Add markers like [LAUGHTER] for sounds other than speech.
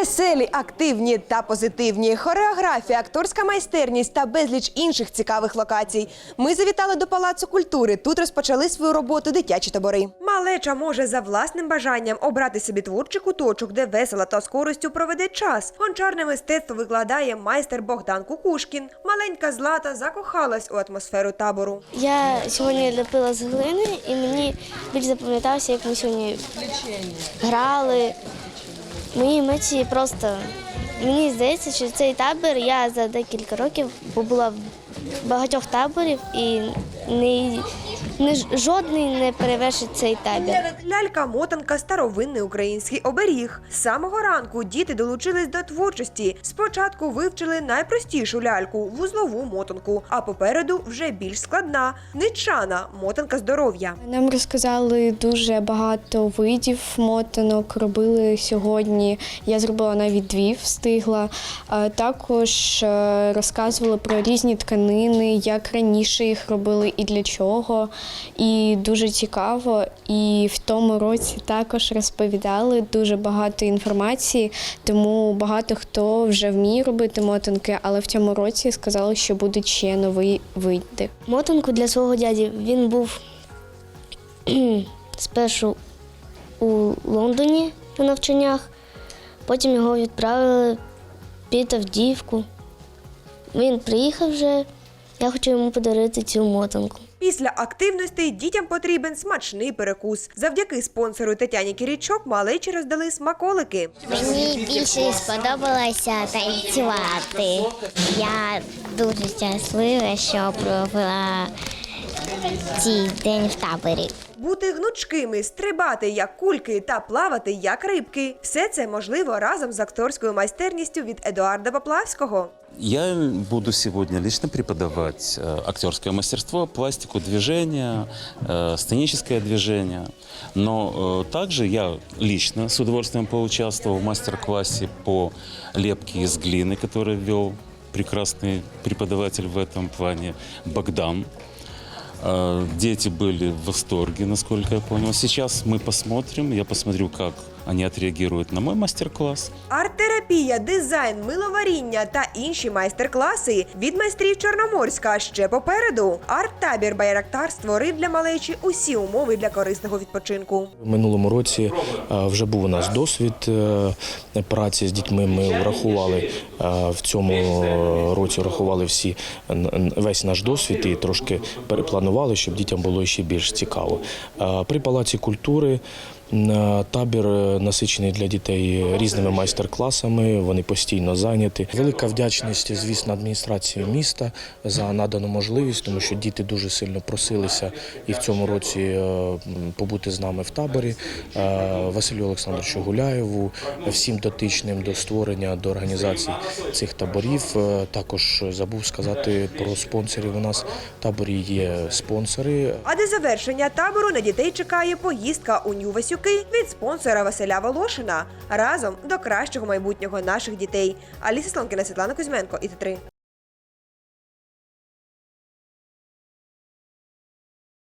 Веселі, активні та позитивні. Хореографія, акторська майстерність та безліч інших цікавих локацій. Ми завітали до Палацу культури. Тут розпочали свою роботу дитячі табори. Малеча може за власним бажанням обрати собі творчий куточок, де весело та з користю проведе час. Гончарне мистецтво викладає майстер Богдан Кукушкін. Маленька злата закохалась у атмосферу табору. Я сьогодні ліпила з глини і мені більш запам'ятався, як ми сьогодні грали. Мої мечі просто. Мені здається, що цей табір я за декілька років побула багатьох таборів і не, не, жодний не перевершить цей табір. Лялька мотанка старовинний український оберіг. З самого ранку діти долучились до творчості. Спочатку вивчили найпростішу ляльку вузлову мотанку, а попереду вже більш складна ничана мотанка здоров'я. Нам розказали дуже багато видів мотанок. Робили сьогодні. Я зробила навіть дві, встигла. Також е, розказували про різні тканини, як раніше їх робили і для чого. І дуже цікаво. І в тому році також розповідали дуже багато інформації, тому багато хто вже вміє робити мотанки, але в цьому році сказали, що будуть ще нові види. Мотанку для свого дяді він був [CLEARS THROAT] спершу у Лондоні на навчаннях, потім його відправили під Авдіївку. Він приїхав вже, я хочу йому подарити цю мотанку. Після активностей дітям потрібен смачний перекус. Завдяки спонсору Тетяні Кірічок малечі роздали смаколики. Мені більше сподобалося танцювати. Я дуже щаслива, що провела цей день в таборі. Бути гнучкими, стрибати як кульки та плавати як рибки. Все це можливо разом з акторською майстерністю від Едуарда Поплавського. Я буду сегодня лично преподавать э, актерское мастерство, пластику движения, э, сценическое движение. Но э, также я лично с удовольствием поучаствовал в мастер-классе по лепке из глины, который вел прекрасный преподаватель в этом плане Богдан. Э, Дети были в восторге, насколько я понял. Сейчас мы посмотрим, я посмотрю, как они отреагируют на мой мастер-класс. Арт-терапія, дизайн, миловаріння та інші майстер-класи від майстрів Чорноморська ще попереду. Арт-табір Байрактар створив для малечі усі умови для корисного відпочинку. В минулому році е, вже був у нас досвід е, праці з дітьми. Ми врахували е, в цьому році врахували всі н- весь наш досвід і трошки перепланували, щоб дітям було ще більш цікаво. Е, При палаці культури. Табір е, насичений для дітей різними майстер-класами. Вони постійно зайняті. Велика вдячність, звісно, адміністрації міста за надану можливість, тому що діти дуже сильно просилися і в цьому році е, побути з нами в таборі. Е, Василю Олександровичу Гуляєву, всім дотичним до створення до організації цих таборів. Також забув сказати про спонсорів. У нас в таборі є спонсори. А до завершення табору на дітей чекає поїздка у Нью-Васюки від спонсора Василя Волошина разом до кращого майбутнього наших дітей. Аліса Слонкіна, Світлана Кузьменко, ІТ3.